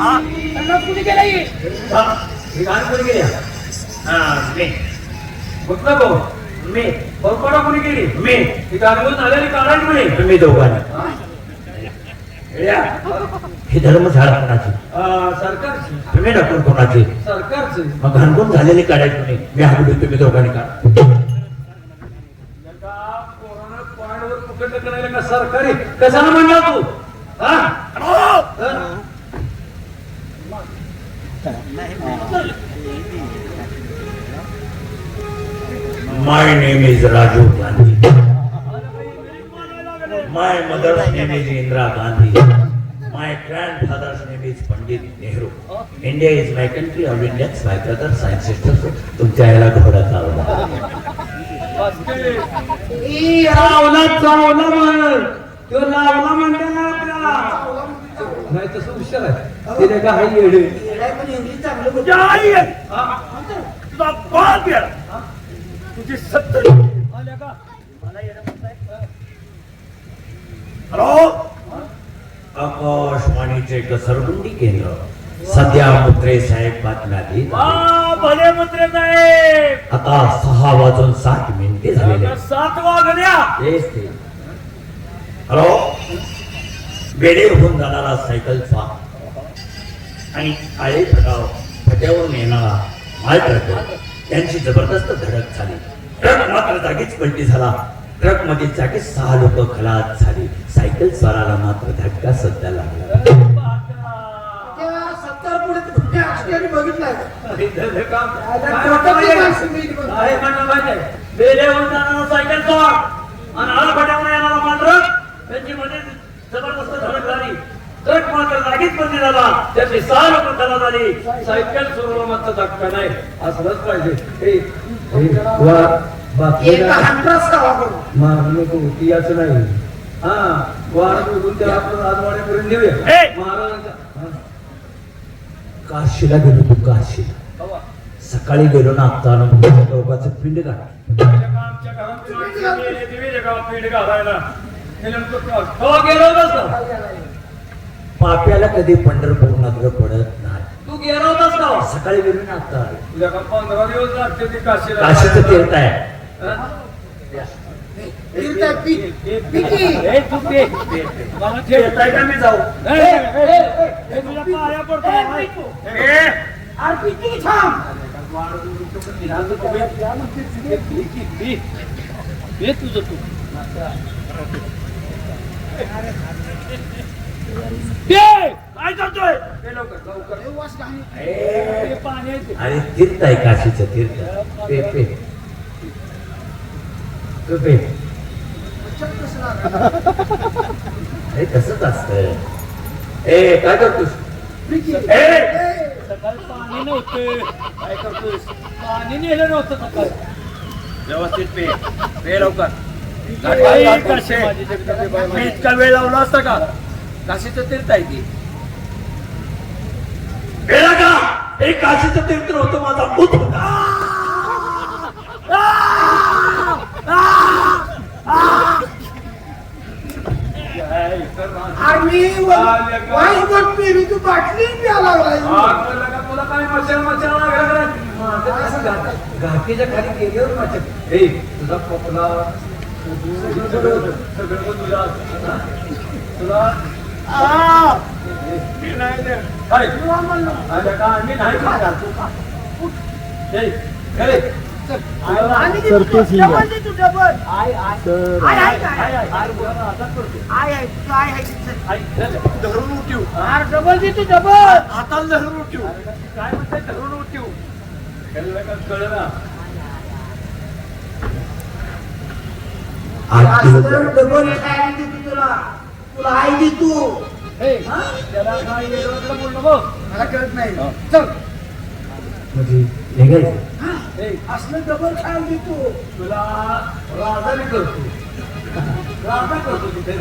हा. मी कोणी काढायची म्हणे तुम्ही दोघांनी. ही. धर्मशाळा कोणाची? अं, सरकारची. तुम्ही डॉक्टर कोणाची? सरकारची. मग घाणकून झालेली काढायची नाही मी हागडून तुम्ही दोघांनी काढ करायला का सरकारी. कशाला म्हणला तू? हं? My name is Rajiv Gandhi my mother's name is Indira Gandhi my grandfather's name is Pandit Nehru India is my country all Indians my brother science sisters तुमच्या याला घोडा चावला तो लावला म्हणते ना आपल्याला नाही तसं हुशार आहे. तिने का हाय येडे? पण इंग्लिश चांगलं बोलतो. तुझा बाप गेला तुझी सत्तर. आल्या का? मला येणं म्हणताय? हॅलो? आकाशवाणीचे घसरगुंडी केंद्र. सध्या मुत्रे साहेब बातम्या. भले मंत्रे साहेब. आता सहा वाजून सात मिनिटे झालेले आहेत. सात वाजल्या. तेच ते. हॅलो? होऊन जाणारा सायकल स्वार आणि काळे फटाव फट्यावरून येणारा माल यांची जबरदस्त धडक झाली. ट्रक मात्र जागीच पलटी झाला. ट्रकमध्ये जागीच सहा लोक खलास झाली. सायकल स्वाराला मात्र धक्का सध्या लागला. सायकल स्वार आणि आला येणारा मात्र त्यांची मध्ये जबरदस्त धडक झाली ट्रक मात्र जागीच बंदी झाला त्याची सहा लोक खला झाली सायकल सुरू मात्र धक्का नाही. असलंच पाहिजे. एक नाही. हंड्रेड सहा करू. मारू नको ती याचं नाही. हा वार बघून त्या आपण राजवाड्यापर्यंत नेऊया. महाराजांचा. काशीला गेलो तू काशीला. सकाळी गेलो ना आता दोघाचं पिंड? पाप्याला कधी पंढरपूर नगर पडत नाही. तू गेला होतास का सकाळी गेलो ना आता. तुझ्या का पंधरा दिवस लागते ती काशीला काशीचं तीर्थ आहे. मी जाऊ अरे तुझं तू काय करतोय लवकर ते. अरे तीर्थ आहे काशीचं तीर्थ अरे तसंच असत ए काय करतोस. ए! सकाळी पाणी नव्हतं काय करतोस पाणी नेलं नव्हतं सकाळी व्यवस्थित पे पे लवकर मी इतका वेळ लावला असता का काशीचं तीर्थ आहे का हे काशीचं तीर्थ होतं माझा भूत होता व- वाईट बोट पिली, तू बाटली प्या लागलाय. तुला काय मच्छर मच्छर लागला घाटीच्या खाली गेल्यावर मच्छर ए तुझा खोकला सगळं सगळं तुझ्या? तुला मी नाही दे. काय? अरे का मी नाही खाणार. तू खा. ए, खरे. आणि ती डबल दे तू, डबल. आय, आय. आय, आय, आय, आय. आय, आय, बोला, आता करतो. आय, आय, तुझं आय आहे तिथं. आय, चल, धरून. अरे डबल दे तू, डबल. हाताला धरून उठीव. काय म्हणताय धरून काय कळलं ना डबल देते तुला. तुला आई दे तू. हे, त्याला काय येडवाकडं बोलू नको. मला कळत नाही चल म्हणजे निघायचं हे, असलं डबल खायला दे तू तुला राजाने करतो राजा करतो तिथे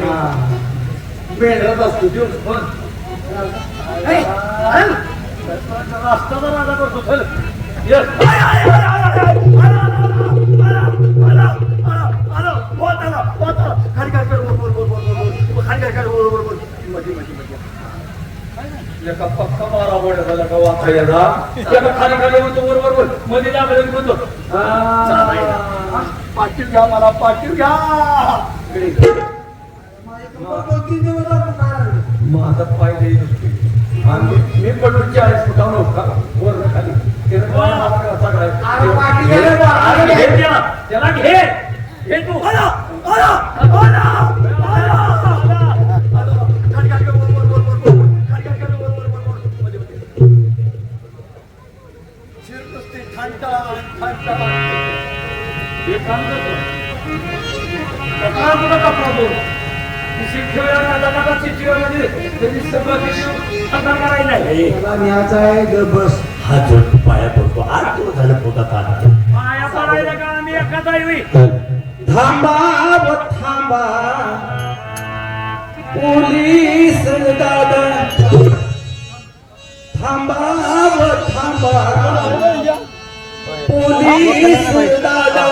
मेळत असतो हे, चल. रस्त्याचा राजा करतो चल. खाली काय कर, वर, वर, वर, वर, वर. खाली काय कर, वर, वर. मध्ये, मध्ये, मध्ये. एका पक्का मारा बोर्ड झाला का वाचा याचा एका खाली खाली म्हणतो वर वर वर. मध्ये दाबले की म्हणतो आ, पाटील घ्या मला पाटील घ्या. आता पाय आणि मी पडलो चाळीस फुटावर का? वर खाली. घे. त्याला, त्याला घे घे तू मला न्यायचं आहे ग बस. हा जोड पाया पडतो. आठ दिवस झालं आला पाया पडायला का आम्ही आहे होई. थांबा व थांबा. पोलीस दादा. थांबा व थांबा. पोलीस दादा.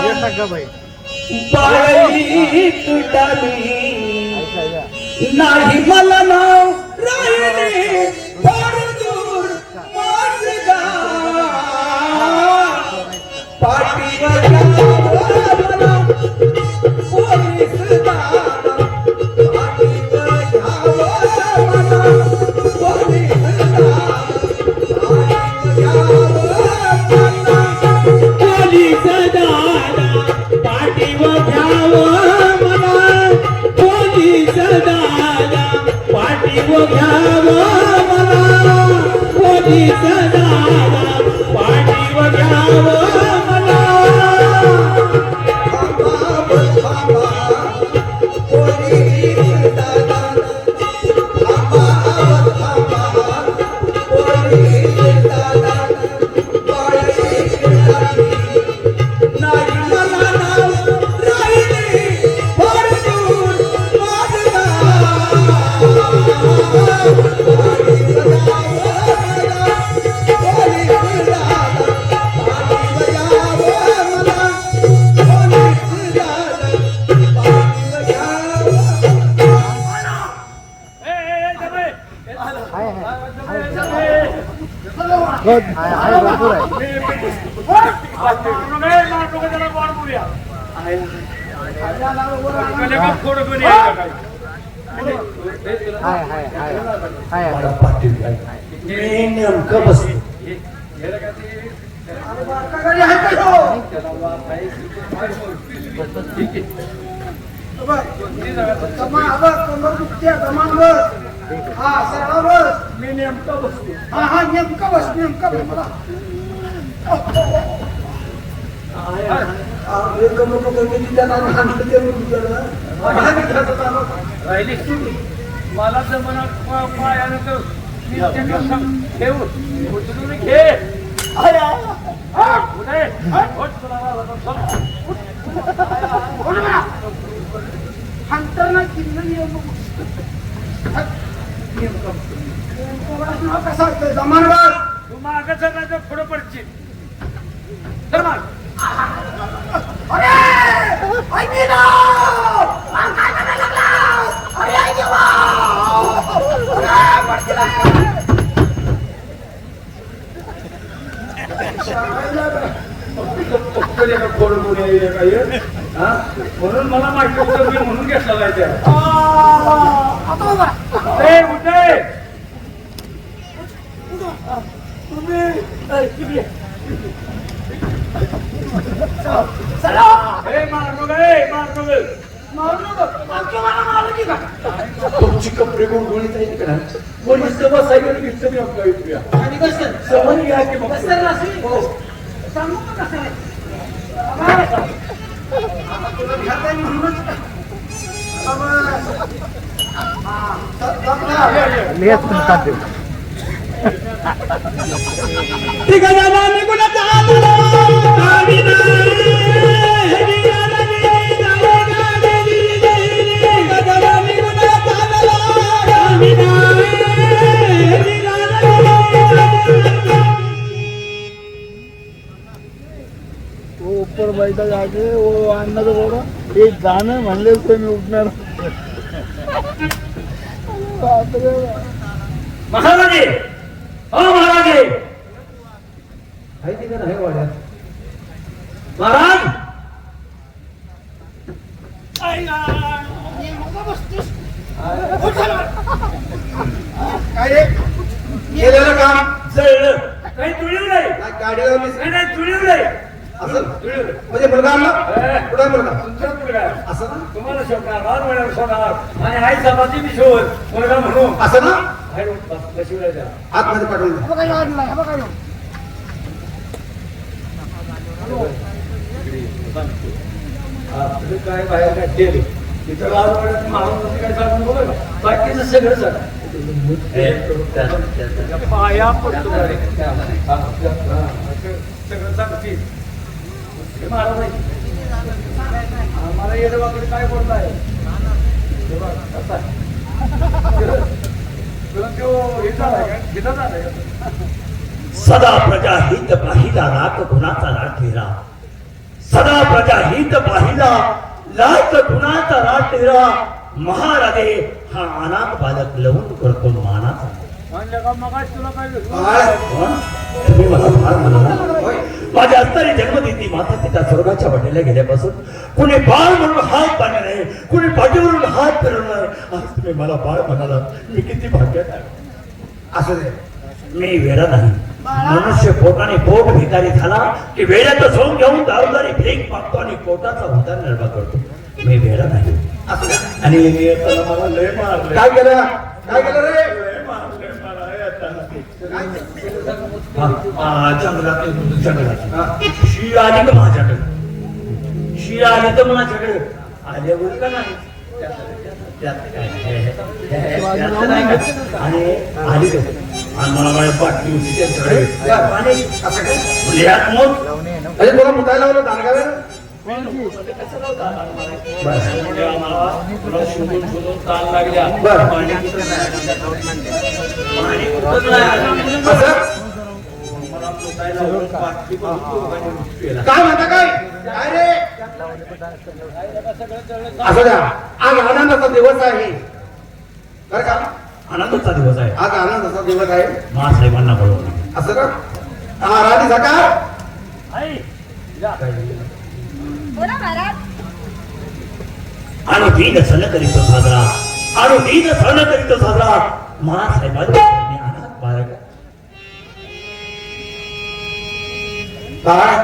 बाळी नाही मला नाव राहिले मी नेमकं बसलो हे. ठीक आहे. मी नेमकं बसतो. हा हा नेमका बस नेमका बस. राहिली. मला जमना पायानं तर मी त्यांना सांग- ठेवू. उचलून घे. हा. हा. हंटरना किल्लं कसा जमानवर तू मागं सगळं तर पुढं पडशील. तर माग. म्हणून मला माहिती होतं मी म्हणून घेतलेला आहे त्या तुम्ही चला. ए, मार मग, ए, मार मग. मारू नका. मागच्या मला मारलं की का? तुमची कपडे गुणगुणीत आहेत का कोणी सभा साहेबांनी घेतलं नाही आपल्या इथल्या. आणि कसं? सहन घ्या की मग. कसं राहशील? हो. सांगू का कसं आहे? आम्हाला. आता तुला घ्यायचं आहे म्हणूनच. आता बस. ऊपर बैठा जाके वो अन्ना तो बोला एक गाणं म्हणले तर मी उठणार. बापरे. महाराजे हो महाराज आहे. तिथे नाही वाड्यात महाराज! काय रे? केलेलं काम. जळलं. काही तुळीवलंय नाही, गाडीला नाही नाही तुळीवलंय असं म्हणजे मुलगा आणला ए. कुठं मुलगा तुमचाच मुलगा आहे. असं ना तुम्हाला शोधणार बाल वेळेवर शोधणार आणि आई समाधी बी शोध मुलगा म्हणून असं ना बस. आतमध्ये पाठवून द्या. आपलं काय बाहेर काय केलं तिथं लाल महाराज काय सांगून बघा ना. बाकीचं सगळं सांगा पाया पडतो का रे? हा, हा, सगळं सांगतील हे महाराज काय बोलताय तुला तो हे झालाय सदा प्रजा हित पाहिला रात गुणाचा राग ठेरा सदा प्रजा हित पाहिला लाच गुणाचा राग ठेरा महाराजे हा अनाथ बालक लवून करतो मानाचा तुम्ही मला फार म्हणाला माझ्या असणारी जन्मदिनी माता पिता स्वर्गाच्या वाटेला गेल्यापासून कुणी बाळ म्हणून हात पाडले नाही कुणी पाठीवरून हात फिरवलं नाही. आज तुम्ही मला बाळ म्हणाला मी किती भाग्यात आहे. असं दे. मी वेडा नाही. मनुष्य पोटाने पोट भिकारी झाला की वेड्याचं सोंग घेऊन दारोदारी भीक मागतो आणि पोटाचा उदरनिर्वाह करतो. मी वेडा नाही. आणि मला लय मारले काय केलं? काय केलं रे? लय मारले मला. शी आली माझ्याकडे. शी आली तर माझ्याकडे. आल्यावर का नाही? आणि आली का आणि मला माझ्या बाटली होती त्यांच्याकडे. आणि असं काय? यात मग. अरे तुला मुतायला लावलं काय म्हणता काय? काय रे? असं द्या. आज आनंदाचा दिवस आहे. बरं का? आनंदाचा दिवस आहे. आज आनंदाचा दिवस आहे. महासाहेबांना बोलवलं. असं का? हा राणी सकार आई, जा. बोला महाराज. आणि दीन सण करीत साजरा. आणि दीन सण करीत साजरा. महासाहेबांनी अनाथ बालक बाळ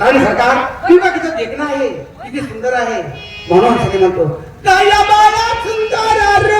राणी सरकार किंवा किती देखणं आहे? किती सुंदर आहे? म्हणून सगळे म्हणतो दया बाळा सुंदर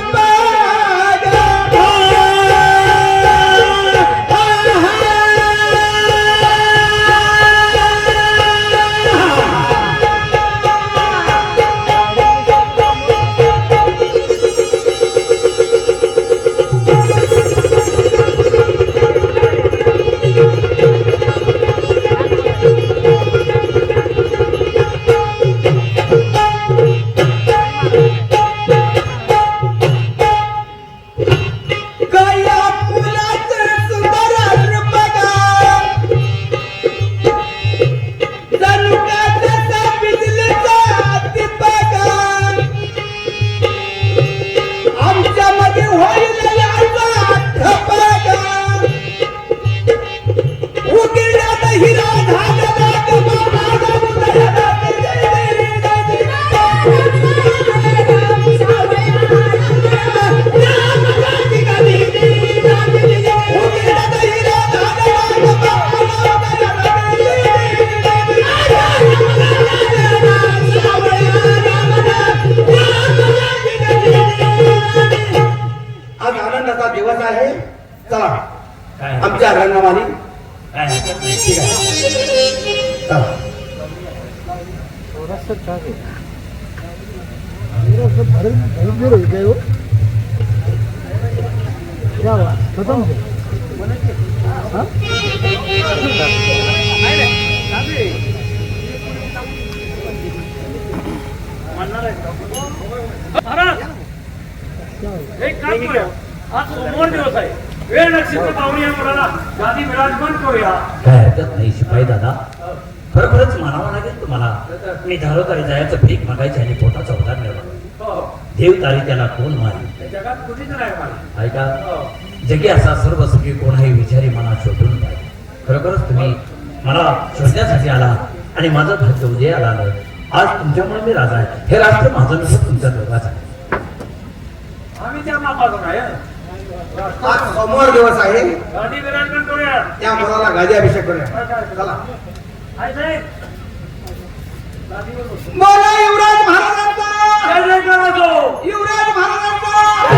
चला आमच्या नाही. ठीक आहे चला खतम? महाराज? एक काम करूया आज सोमवार दिवस आहे वेळ नसेल काय हरकत नाही शिपाई दादा. खरोखरच म्हणावं लागेल तुम्हाला मी दारोदारी जायचं भीक मागायची आणि पोटाचा उदार मिळवा देव तारी त्याला कोण मारी? जगात ऐका जगी असा सर्व सुखी कोणाही विचारी मला शोधून पाहिजे. खरोखरच तुम्ही मला शोधण्यासाठी आला आणि माझं भाग्य उदय आला आज तुमच्यामुळे मी राजा आहे. हे राष्ट्र माझं नसतं तुमच्या दोघाचं आहे. आम्ही त्या मापाचं काय आज सोमवार दिवस आहे. त्या मुलाला गाजाभिषेक करूया. चला. बोला युवराज महाराजांचा युवराज महाराजांचा